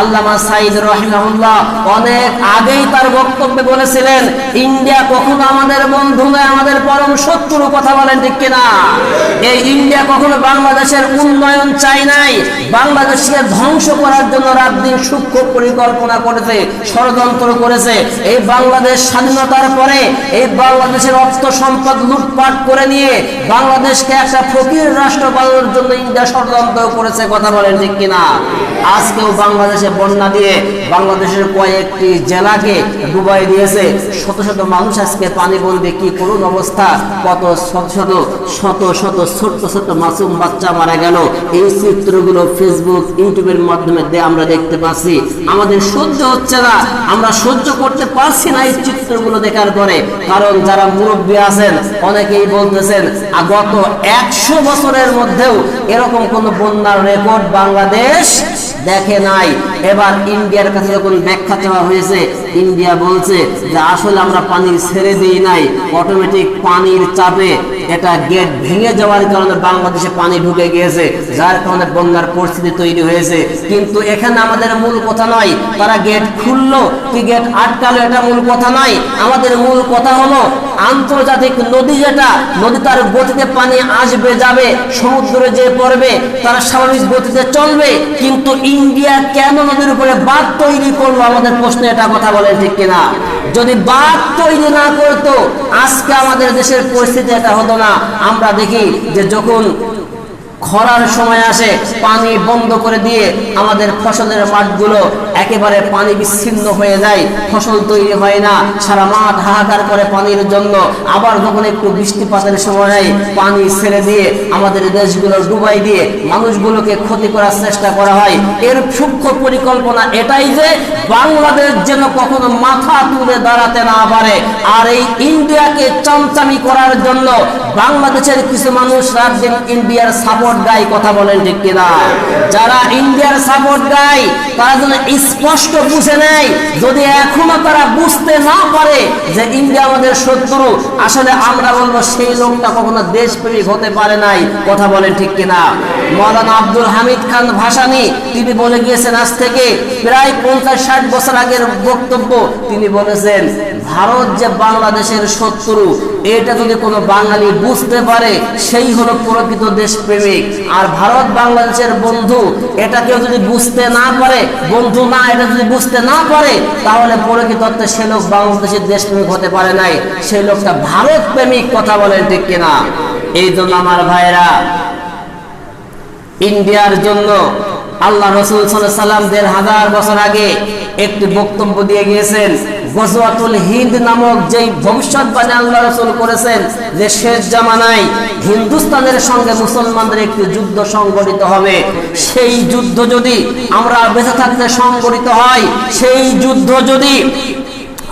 আল্লামা সাইদ রহিমাহুল্লাহ অনেক আগেই তার বক্তব্যে বলেছিলেন, ইন্ডিয়া কখনো আমাদের বন্ধু নয়, আমাদের পরম কথা বলেন ঠিক কিনা? এই ইন্ডিয়া কখনো বাংলাদেশের উন্নয়ন চাই নাই, বাংলাদেশকে ধ্বংস করার জন্য রাত দিন সূক্ষ্ম পরিকল্পনা করেছে, ষড়যন্ত্র করেছে। এই বাংলাদেশ স্বাধীনতার পরে এই বাংলাদেশের অর্থ সম্পদ লুটপাট করে নিয়ে বাংলাদেশকে একটা ফকির রাষ্ট্র বানানোর জন্য ইন্ডিয়া ষড়যন্ত্র করেছে, কথা বলেন ঠিক কিনা? আজকেও বাংলাদেশে বন্যা দিয়ে বাংলাদেশের কয়েকটি জেলাকে ডুবাই দিয়েছে। শত শত মানুষ আজকে পানিবন্দী কি করুন অবস্থা? কত শত শত শত শত, ছোট্ট ছোট্ট মাসুম বাচ্চা মারা গেল। এই চিত্রগুলো ফেসবুক ইউটিউবের মাধ্যমে আমরা দেখতে পাচ্ছি। আমাদের সহ্য হচ্ছে না, আমরা সহ্য করতে পারছি না এই চিত্রগুলো দেখার পরে। কারণ যারা মুরব্বী আছেন, অনেকেই বলতেছেন গত একশো বছরের মধ্যেও এরকম কোন বন্যার রেকর্ড বাংলাদেশ দেখে নাই। এবার ইন্ডিয়ার কাছে যখন ব্যাখ্যা চাওয়া হয়েছে, ইন্ডিয়া বলছে যে আসলে আমরা পানি ছেড়ে দিই নাই অটোমেটিক পানির চাপে এটা গেট ভেঙে যাওয়ার কারণে বাংলাদেশে পানি ঢুকে গিয়েছে, যার কারণে বন্যার পরিস্থিতি তৈরি হয়েছে। কিন্তু এখানে আমাদের মূল কথা নয়, তারা গেট খুললো, কি গেট আটকালো এটা মূল কথা নয়। আমাদের মূল কথা হলো, আন্তর্জাতিক নদী যেটা, নদী তার গতিতে পানি আসবে, যাবে, সমুদ্রে যে পড়বে, তারা স্বাভাবিক গতিতে চলবে। কিন্তু ইন্ডিয়া কেন নদীর উপরে বাদ তৈরি করল, আমাদের প্রশ্নে এটা কথা বলেন ঠিক কিনা? যদি বাদ তৈরি না করতো, আজকে আমাদের দেশের পরিস্থিতি এটা হতো না। আমরা দেখি যে যখন খরার সময় আসে, পানি বন্ধ করে দিয়ে আমাদের ফসলের মাঠগুলো একেবারে পানি বিচ্ছিন্ন হয়ে যায় ফসল তৈরি হয় না সারা মাঠ হাহাকার করে পানির জন্য। আবার যখন একটু বৃষ্টিপাতের সময় হয়, পানি ছেড়ে দিয়ে আমাদের দেশগুলো ডুবাই দিয়ে মানুষগুলোকে ক্ষতি করার চেষ্টা করা হয়। এর সূক্ষ্ম পরিকল্পনা এটাই যে বাংলাদেশ যেন কখনো মাথা তুলে দাঁড়াতে না পারে। আর এই ইন্ডিয়াকে চমচামি করার জন্য বাংলাদেশের কিছু মানুষ রাত দিন ইন্ডিয়ার সাপোর্ট গাই কথা বলেন ঠিক কিনা? যারা ইন্ডিয়ার সাপোর্ট গাই তারা যেন স্পষ্ট বুঝে নেয়। যদি এখনও তারা বুঝতে না পারে যে ইন্ডিয়া আমাদের শত্রু, আসলে আমরা বলব সেই লোকটা কখনো দেশপ্রেমিক হতে পারে নাই। কথা বলে ঠিক কিনা? মৌলানা আব্দুল হামিদ খান ভাসানি, তিনি বলে গিয়েছেন আজ থেকে প্রায় পঞ্চাশ ষাট বছর আগের বক্তব্য। তিনি বলেছেন ভারত যে বাংলাদেশের শত্রু, এটা যদি কোনো বাঙালি বুঝতে পারে, সেই হলো প্রকৃত দেশপ্রেমিক। আর ভারত বাংলাদেশের বন্ধু, এটা কেউ যদি বুঝতে না পারে, বন্ধু না, এটা যদি বুঝতে না পারে, তাহলে প্রকৃত অর্থে সে লোক বাংলাদেশের দেশপ্রেমিক হতে পারে নাই। সেই লোকটা ভারত প্রেমিক কথা বলেন ঠিক কিনা। এই জন্য আমার ভাইরা ইন্ডিয়ার জন্য আল্লাহ রসুল সাল্লাম দেড় হাজার বছর আগে একটি বক্তব্য দিয়ে গিয়েছেন, গজওয়াতুল হিন্দ নামক ভবিষ্যৎবাণী আল্লাহ রসুল করেছেন যে শেষ জামানায় হিন্দুস্তানের সঙ্গে মুসলমানদের একটি যুদ্ধ সংগঠিত হবে। সেই যুদ্ধ যদি আমরা বেঁচে থাকতে সংগঠিত হয়, সেই যুদ্ধ যদি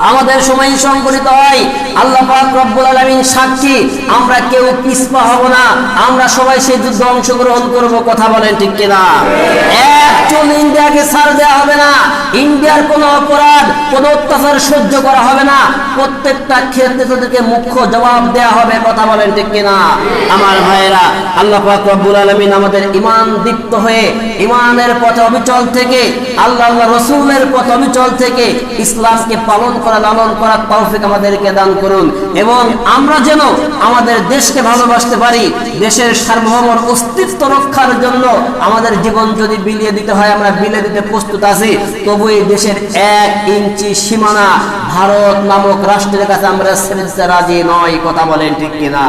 আমাদের সময় সংগঠিত হয়। আল্লাহ রব্বুল আলামিন সাক্ষী, আমরা কেউ পিছপা হব না, আমরা সবাই সেই যুদ্ধে অংশগ্রহণ করব, কথা বলেন ঠিক কিনা? একজন ইন্ডিয়াকে ছাড় দেওয়া হবে না, ইন্ডিয়ার কোনো অপরাধ, কোনো অত্যাচার সহ্য করা হবে না, প্রত্যেকটা ক্ষেত্রে তাদেরকে মুখ্য জবাব দেওয়া হবে, কথা বলেন ঠিক কিনা? আমার ভাইয়েরা, আল্লাহ রব্বুল আলামিন আমাদের ইমান দীপ্ত হয়ে ইমানের পথে অবিচল থেকে, আল্লাহ রসুলের পথ অবিচল থেকে ইসলামকে পালন করা, লালন করার তৌফিক আমাদেরকে দান করুন। এবং আমরা যেন আমাদের দেশকে ভালোবাসতে পারি, দেশের সার্বভৌম অস্তিত্ব রক্ষার জন্য আমাদের জীবন যদি বিলিয়ে দিতে হয়, আমরা বিলিয়ে দিতে প্রস্তুত আছি। তবু এই দেশের এক ইঞ্চি সীমানা ভারত নামক রাষ্ট্রের কাছে আমরা রাজি নয়, কথা বলেন ঠিক কিনা?